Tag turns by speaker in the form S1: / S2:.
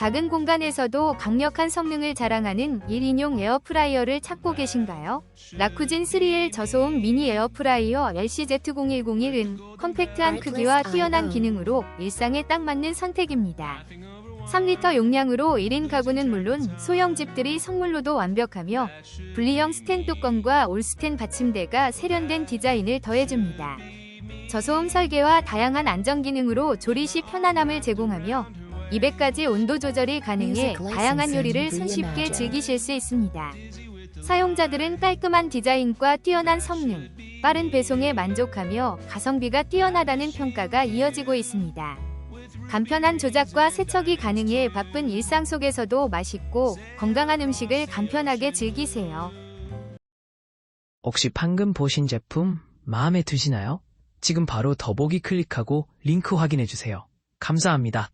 S1: 작은 공간에서도 강력한 성능을 자랑하는 1인용 에어프라이어를 찾고 계신가요? 라쿠진 3L 저소음 미니 에어프라이어 LCZ0101은 컴팩트한 크기와 뛰어난 기능으로 일상에 딱 맞는 선택입니다. 3리터 용량으로 1인 가구는 물론 소형 집들이 선물로도 완벽하며 분리형 스텐 뚜껑과 올스텐 받침대가 세련된 디자인을 더해줍니다. 저소음 설계와 다양한 안전 기능으로 조리 시 편안함을 제공하며 200가지 온도 조절이 가능해 다양한 요리를 손쉽게 즐기실 수 있습니다. 사용자들은 깔끔한 디자인과 뛰어난 성능, 빠른 배송에 만족하며 가성비가 뛰어나다는 평가가 이어지고 있습니다. 간편한 조작과 세척이 가능해 바쁜 일상 속에서도 맛있고 건강한 음식을 간편하게 즐기세요.
S2: 혹시 방금 보신 제품 마음에 드시나요? 지금 바로 더보기 클릭하고 링크 확인해 주세요. 감사합니다.